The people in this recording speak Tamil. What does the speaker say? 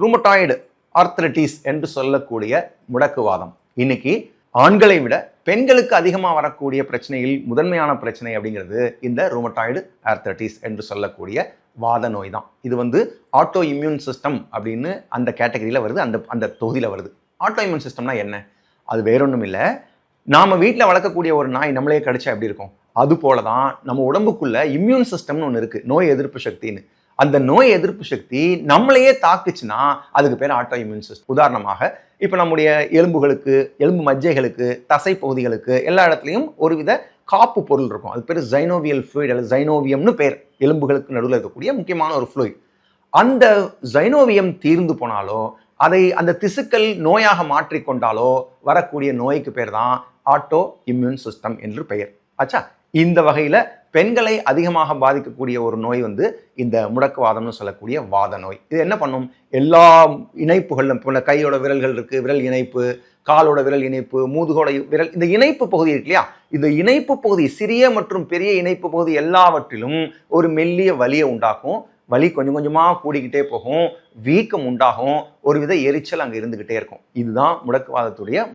ரூமட்டாய்டு ஆர்த்ரட்டிஸ் என்று சொல்லக்கூடிய முடக்குவாதம். இன்னைக்கு ஆண்களை விட பெண்களுக்கு அதிகமாக வரக்கூடிய பிரச்சனையில் முதன்மையான பிரச்சனை அப்படிங்கிறது இந்த ரூமட்டாய்டு ஆர்த்ரட்டிஸ் என்று சொல்லக்கூடிய வாத நோய் தான். இது வந்து ஆட்டோ இம்யூன் சிஸ்டம் அப்படின்னு அந்த கேட்டகரியில் வருது அந்த அந்த தொகுதியில் வருது. ஆட்டோ இம்யூன் சிஸ்டம்னா என்ன? அது வேறொன்றும் இல்லை. நாம் வீட்டில் வளர்க்கக்கூடிய ஒரு நாய் நம்மளே கடிச்சா எப்படி இருக்கும்? அது போல தான் நம்ம உடம்புக்குள்ள இம்யூன் சிஸ்டம்னு ஒன்று இருக்குது நோய் எதிர்ப்பு சக்தின்னு. அந்த நோய் எதிர்ப்பு சக்தி நம்மளையே தாக்குச்சுன்னா அதுக்கு பேர் ஆட்டோ இம்யூன் சிஸ்டம் உதாரணமாக இப்போ நம்முடைய எலும்புகளுக்கு எலும்பு மஜ்ஜைகளுக்கு தசை பகுதிகளுக்கு எல்லா இடத்துலையும் ஒருவித காப்பு பொருள் இருக்கும். அது பேர் ஜைனோவியல் ஃப்ளூயிட் அல்லது ஜைனோவியம்னு பேர். எலும்புகளுக்கு நடுவில் இருக்கக்கூடிய முக்கியமான ஒரு ஃப்ளூயிட் அந்த ஜைனோவியம் தீர்ந்து போனாலோ அதை அந்த திசுக்கள் நோயாக மாற்றிக்கொண்டாலோ வரக்கூடிய நோய்க்கு பேர் தான் ஆட்டோ இம்யூன் சிஸ்டம் என்று பெயர். ஆச்சா? இந்த வகையில் பெண்களை அதிகமாக பாதிக்கக்கூடிய ஒரு நோய் வந்து இந்த முடக்குவாதம்னு சொல்லக்கூடிய வாத நோய். இது என்ன பண்ணும்? எல்லா இணைப்புகளும் இப்போ கையோட விரல்கள் இருக்குது விரல் இணைப்பு காலோட விரல் இணைப்பு மூதுகோட விரல் இந்த இணைப்பு பகுதி இருக்கு இல்லையா? இந்த இணைப்பு பகுதி சிறிய மற்றும் பெரிய இணைப்பு பகுதி எல்லாவற்றிலும் ஒரு மெல்லிய வலியை உண்டாக்கும். வலி கொஞ்சம் கொஞ்சமாக கூடிக்கிட்டே போகும். வீக்கம் உண்டாகும். ஒரு வித எரிச்சல் அங்கே இருந்துக்கிட்டே இருக்கும். இதுதான் முடக்குவாதத்துடைய